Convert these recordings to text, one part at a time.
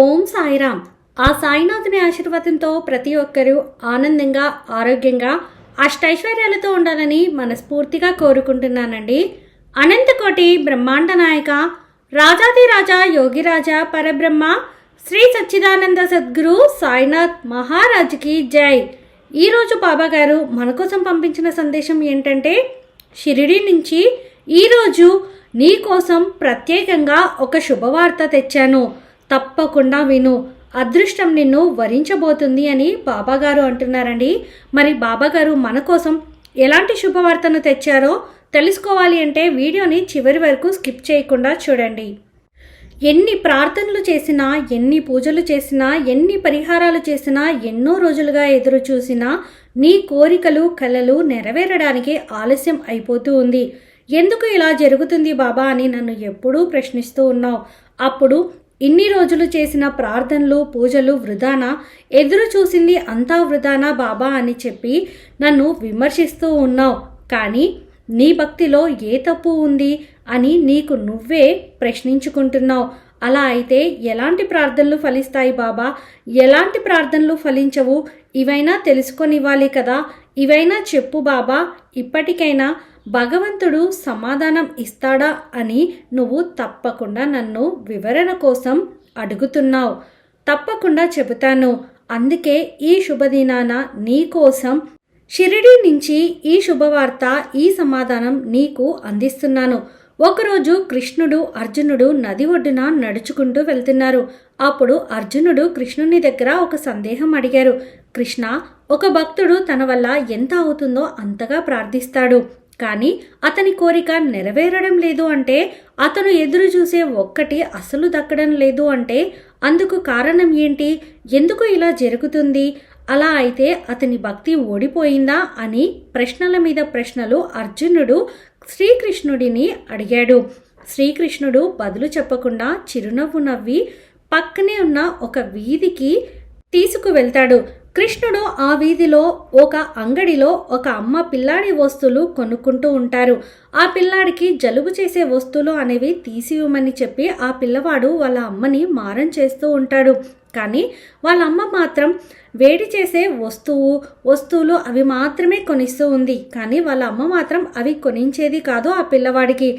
ఓం సాయిరామ్. ఆ సాయినాథుని ఆశీర్వాదంతో ప్రతి ఒక్కరూ ఆనందంగా ఆరోగ్యంగా అష్టైశ్వర్యాలతో ఉండాలని మనస్ఫూర్తిగా కోరుకుంటున్నానండి. అనంతకోటి బ్రహ్మాండ నాయక రాజాదిరాజా యోగిరాజా పరబ్రహ్మ శ్రీ సచ్చిదానంద సద్గురు సాయినాథ్ మహారాజుకి జై. ఈరోజు బాబా గారు మన కోసం పంపించిన సందేశం ఏంటంటే షిరిడి నుంచి ఈరోజు నీ కోసం ప్రత్యేకంగా ఒక శుభవార్త తెచ్చాను. తప్పకుండా విను. అదృష్టం నిన్ను వరించబోతుంది అని బాబాగారు అంటున్నారండి. మరి బాబాగారు మన కోసం ఎలాంటి శుభవార్తను తెచ్చారో తెలుసుకోవాలి అంటే వీడియోని చివరి వరకు స్కిప్ చేయకుండా చూడండి. ఎన్ని ప్రార్థనలు చేసినా ఎన్ని పూజలు చేసినా ఎన్ని పరిహారాలు చేసినా ఎన్నో రోజులుగా ఎదురు చూసినా నీ కోరికలు కలలు నెరవేరడానికి ఆలస్యం అయిపోతూ ఉంది. ఎందుకు ఇలా జరుగుతుంది బాబా అని నన్ను ఎప్పుడూ ప్రశ్నిస్తూ ఉన్నావు. అప్పుడు ఇన్ని రోజులు చేసిన ప్రార్థనలు పూజలు వృధానా? ఎదురు చూసింది అంతా వృధానా బాబా అని చెప్పి నన్ను విమర్శిస్తూ ఉన్నావు. కానీ నీ భక్తిలో ఏ తప్పు ఉంది అని నీకు నువ్వే ప్రశ్నించుకుంటున్నావు. అలా అయితే ఎలాంటి ప్రార్థనలు ఫలిస్తాయి బాబా? ఎలాంటి ప్రార్థనలు ఫలించవు? ఇవైనా తెలుసుకొనివ్వాలి కదా. ఇవైనా చెప్పు బాబా. ఇప్పటికైనా భగవంతుడు సమాధానం ఇస్తాడా అని నువ్వు తప్పకుండా నన్ను వివరణ కోసం అడుగుతున్నావు. తప్పకుండా చెబుతాను. అందుకే ఈ శుభదినాన నీ కోసం షిరిడి నుంచి ఈ శుభవార్త ఈ సమాధానం నీకు అందిస్తున్నాను. ఒకరోజు కృష్ణుడు అర్జునుడు నది ఒడ్డున నడుచుకుంటూ వెళ్తున్నారు. అప్పుడు అర్జునుడు కృష్ణుని దగ్గర ఒక సందేహం అడిగారు. కృష్ణ ఒక భక్తుడు తన వల్ల ఎంత అవుతుందో అంతగా ప్రార్థిస్తాడు. కానీ అతని కోరిక నెరవేరడం లేదు అంటే అతను ఎదురు చూసే ఒక్కటి అసలు దక్కడం లేదు అంటే అందుకు కారణం ఏంటి? ఎందుకు ఇలా జరుగుతుంది? అలా అయితే అతని భక్తి ఓడిపోయిందా అని ప్రశ్నల మీద ప్రశ్నలు అర్జునుడు శ్రీకృష్ణుడిని అడిగాడు. శ్రీకృష్ణుడు బదులు చెప్పకుండా చిరునవ్వు నవ్వి పక్కనే ఉన్న ఒక వీధికి తీసుకువెళ్తాడు. కృష్ణుడు ఆ వీధిలో ఒక అంగడిలో ఒక అమ్మ పిల్లాడి వస్తువులు కొనుక్కుంటూ ఉంటారు. ఆ పిల్లాడికి జలుబు చేసే వస్తువులు అనేవి తీసివ్వమని చెప్పి ఆ పిల్లవాడు వాళ్ళ అమ్మని మారం చేస్తూ ఉంటాడు. కానీ వాళ్ళ అమ్మ మాత్రం వేడి చేసే వస్తువు వస్తువులు అవి మాత్రమే కొనిస్తూ ఉంది. కానీ వాళ్ళ అమ్మ మాత్రం అవి కొనించేది కాదు ఆ పిల్లవాడికి.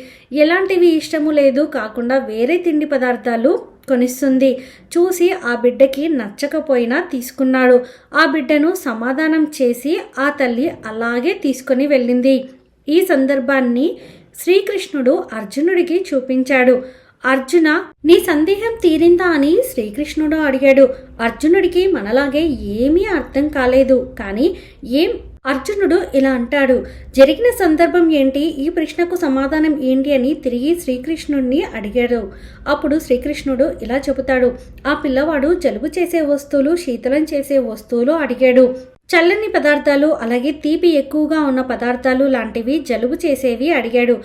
ఎలాంటివి ఇష్టము లేదు కాకుండా వేరే తిండి పదార్థాలు కొనిస్తుంది చూసి ఆ బిడ్డకి నచ్చకపోయినా తీసుకున్నాడు. ఆ బిడ్డను సమాధానం చేసి ఆ తల్లి అలాగే తీసుకొని వెళ్ళింది. ఈ సందర్భాన్ని శ్రీకృష్ణుడు అర్జునుడికి చూపించాడు. అర్జున నీ సందేహం తీరిందా? అని శ్రీకృష్ణుడు అడిగాడు. అర్జునుడికి మనలాగే ఏమీ అర్థం కాలేదు. కానీ ఏం అర్జునుడు ఇలా అంటాడు జరిగిన సందర్భం ఏంటి? ఈ ప్రశ్నకు సమాధానం ఏంటి? అని తిరిగి శ్రీకృష్ణుడిని అడిగాడు. అప్పుడు శ్రీకృష్ణుడు ఇలా చెబుతాడు ఆ పిల్లవాడు జలుబు చేసే వస్తువులు శీతలం చేసే వస్తువులు అడిగాడు. చల్లని పదార్థాలు అలాగే తీపి ఎక్కువగా ఉన్న పదార్థాలు లాంటివి జలుబు చేసేవి అడిగాడు.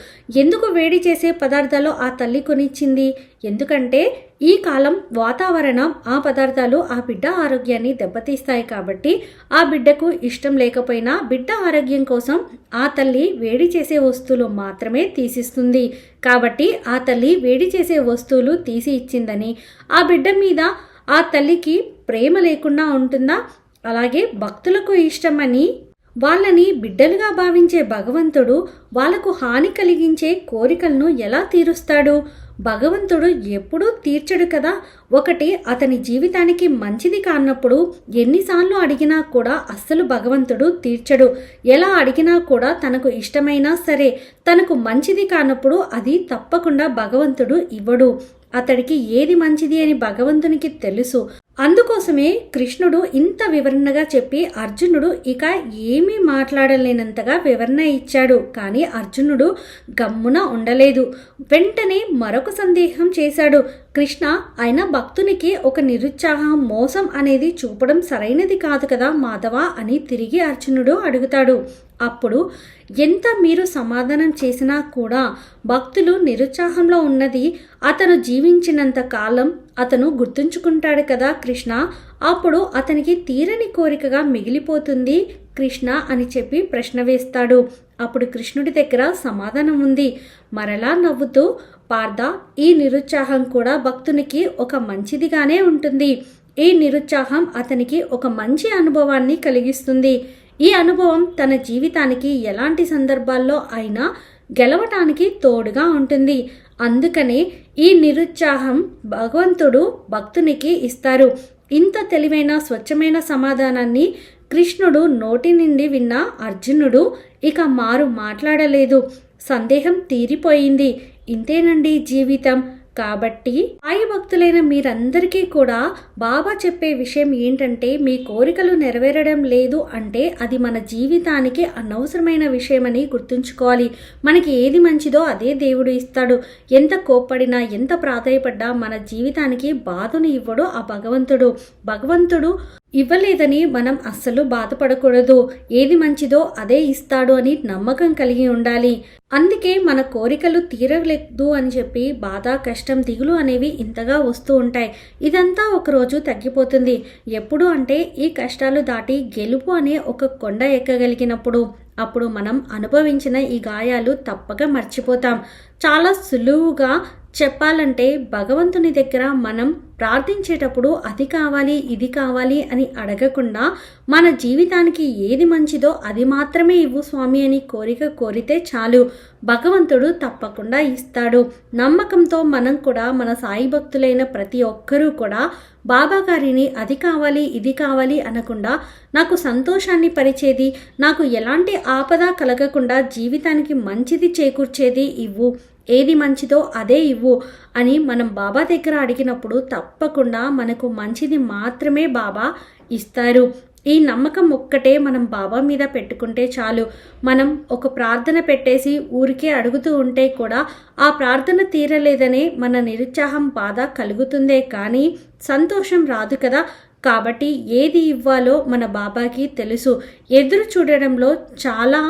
ఎందుకు వేడి చేసే పదార్థాలు ఆ తల్లి కొనిచ్చింది? ఎందుకంటే ఈ కాలం వాతావరణం ఆ పదార్థాలు ఆ బిడ్డ ఆరోగ్యాన్ని దెబ్బతీస్తాయి కాబట్టి ఆ బిడ్డకు ఇష్టం లేకపోయినా బిడ్డ ఆరోగ్యం కోసం ఆ తల్లి వేడి చేసే వస్తువులు మాత్రమే తీసిస్తుంది. కాబట్టి ఆ తల్లి వేడి చేసే వస్తువులు తీసి ఇచ్చిందని. ఆ బిడ్డ మీద ఆ తల్లికి ప్రేమ లేకుండా ఉంటుందా? అలాగే భక్తులకు ఇష్టమని వాళ్ళని బిడ్డలుగా భావించే భగవంతుడు వాళ్ళకు హాని కలిగించే కోరికలను ఎలా తీరుస్తాడు? భగవంతుడు ఎప్పుడూ తీర్చడు కదా? ఒకటి అతని జీవితానికి మంచిది కానప్పుడు ఎన్నిసార్లు అడిగినా కూడా అస్సలు భగవంతుడు తీర్చడు. ఎలా అడిగినా కూడా తనకు ఇష్టమైనా సరే తనకు మంచిది కానప్పుడు అది తప్పకుండా భగవంతుడు ఇవ్వడు. అతడికి ఏది మంచిది అని భగవంతునికి తెలుసు. అందుకోసమే కృష్ణుడు ఇంత వివరణగా చెప్పి అర్జునుడు ఇక ఏమీ మాట్లాడలేనంతగా వివరణ ఇచ్చాడు. కానీ అర్జునుడు గమ్మున ఉండలేదు. వెంటనే మరొక సందేహం చేశాడు. కృష్ణ ఆయన భక్తునికి ఒక నిరుత్సాహం మోసం అనేది చూపడం సరైనది కాదు కదా మాధవ అని తిరిగి అర్జునుడు అడుగుతాడు. అప్పుడు ఎంత మీరు సమాధానం చేసినా కూడా భక్తులు నిరుత్సాహంలో ఉన్నది అతను జీవించినంత కాలం అతను గుర్తుంచుకుంటాడు కదా కృష్ణ. అప్పుడు అతనికి తీరని కోరికగా మిగిలిపోతుంది కృష్ణ అని చెప్పి ప్రశ్న వేస్తాడు. అప్పుడు కృష్ణుడి దగ్గర సమాధానం ఉంది. మరలా నవ్వుతూ పార్థ ఈ నిరుత్సాహం కూడా భక్తునికి ఒక మంచిదిగానే ఉంటుంది. ఈ నిరుత్సాహం అతనికి ఒక మంచి అనుభవాన్ని కలిగిస్తుంది. ఈ అనుభవం తన జీవితానికి ఎలాంటి సందర్భాల్లో అయినా గెలవటానికి తోడుగా ఉంటుంది. అందుకనే ఈ నిరుత్సాహం భగవంతుడు భక్తునికి ఇస్తారు. ఇంత తెలివైన స్వచ్ఛమైన సమాధానాన్ని కృష్ణుడు నోటి నుండి విన్న అర్జునుడు ఇక మారు మాట్లాడలేదు. సందేహం తీరిపోయింది. ఇంతేనండి జీవితం. కాబట్టి సాయి భక్తులైన మీరందరికీ కూడా బాబా చెప్పే విషయం ఏంటంటే మీ కోరికలు నెరవేరడం లేదు అంటే అది మన జీవితానికి అనవసరమైన విషయమని గుర్తుంచుకోవాలి. మనకి ఏది మంచిదో అదే దేవుడు ఇస్తాడు. ఎంత కోప్పడినా ఎంత ప్రాధాయపడ్డా మన జీవితానికి బాధను ఇవ్వడు ఆ భగవంతుడు. భగవంతుడు ఇవ్వలేదని మనం అస్సలు బాధపడకూడదు. ఏది మంచిదో అదే ఇస్తాడు అని నమ్మకం కలిగి ఉండాలి. అందుకే మన కోరికలు తీరలేదు అని చెప్పి బాధ కష్టం దిగులు అనేవి ఇంతగా వస్తూ ఉంటాయి. ఇదంతా ఒకరోజు తగ్గిపోతుంది. ఎప్పుడు అంటే ఈ కష్టాలు దాటి గెలుపు అనే ఒక కొండ ఎక్కగలిగినప్పుడు. అప్పుడు మనం అనుభవించిన ఈ గాయాలు తప్పక మర్చిపోతాం. చాలా సులువుగా చెప్పాలంటే భగవంతుని దగ్గర మనం ప్రార్థించేటప్పుడు అది కావాలి ఇది కావాలి అని అడగకుండా మన జీవితానికి ఏది మంచిదో అది మాత్రమే ఇవ్వు స్వామి అని కోరిక కోరితే చాలు. భగవంతుడు తప్పకుండా ఇస్తాడు. నమ్మకంతో మనం కూడా మన సాయి భక్తులైన ప్రతి ఒక్కరూ కూడా బాబా గారిని అది కావాలి ఇది కావాలి అనకుండా నాకు సంతోషాన్ని పరిచేది నాకు ఎలాంటి ఆపద కలగకుండా జీవితానికి మంచిది చేకూర్చేది ఇవ్వు. ఏది మంచిదో అదే ఇవ్వు అని మనం బాబా దగ్గర అడిగినప్పుడు తప్పకుండా మనకు మంచిది మాత్రమే బాబా ఇస్తారు. ఈ నమ్మకం ఒక్కటే మనం బాబా మీద పెట్టుకుంటే చాలు. మనం ఒక ప్రార్థన పెట్టేసి ఊరికే అడుగుతూ ఉంటే కూడా ఆ ప్రార్థన తీరలేదనే మన నిరుత్సాహం బాధ కలుగుతుందే కానీ సంతోషం రాదు కదా. కాబట్టి ఏది ఇవ్వాలో మన బాబాకి తెలుసు. ఎదురు చూడడంలో చాలా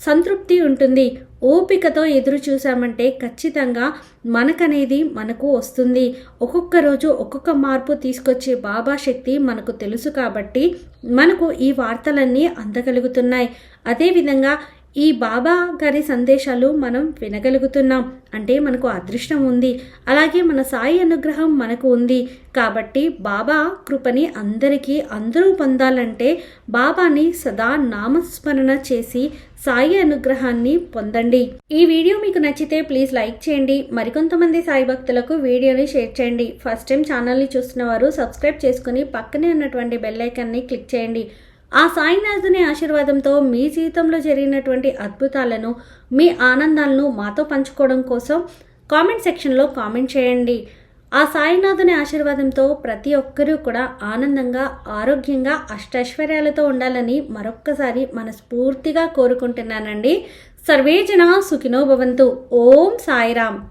సంతృప్తి ఉంటుంది. ఓపికతో ఎదురు చూసామంటే ఖచ్చితంగా మనకనేది మనకు వస్తుంది. ఒక్కొక్క రోజు ఒక్కొక్క మార్పు తీసుకొచ్చే బాబా శక్తి మనకు తెలుసు కాబట్టి మనకు ఈ వార్తలన్నీ అందగలుగుతున్నాయి. అదేవిధంగా ఈ బాబా గారి సందేశాలు మనం వినగలుగుతున్నాం. అంటే మనకు అదృష్టం ఉంది. అలాగే మన సాయి అనుగ్రహం మనకు ఉంది. కాబట్టి బాబా కృపని అందరికీ అందరూ పొందాలంటే బాబాని సదా నామస్మరణ చేసి సాయి అనుగ్రహాన్ని పొందండి. ఈ వీడియో మీకు నచ్చితే ప్లీజ్ లైక్ చేయండి. మరికొంతమంది సాయి భక్తులకు వీడియోని షేర్ చేయండి. ఫస్ట్ టైం ఛానల్ని చూస్తున్న వారు సబ్స్క్రైబ్ చేసుకుని పక్కనే ఉన్నటువంటి బెల్ ఐకాన్ని క్లిక్ చేయండి. ఆ సాయినాథుని ఆశీర్వాదంతో మీ జీవితంలో జరిగినటువంటి అద్భుతాలను మీ ఆనందాలను మాతో పంచుకోవడం కోసం కామెంట్ సెక్షన్లో కామెంట్ చేయండి. ఆ సాయినాథుని ఆశీర్వాదంతో ప్రతి ఒక్కరూ కూడా ఆనందంగా ఆరోగ్యంగా అష్టైశ్వర్యాలతో ఉండాలని మరొక్కసారి మనస్ఫూర్తిగా కోరుకుంటున్నానండి. సర్వేజన సుఖినో భవంతు. ఓం సాయిరామ్.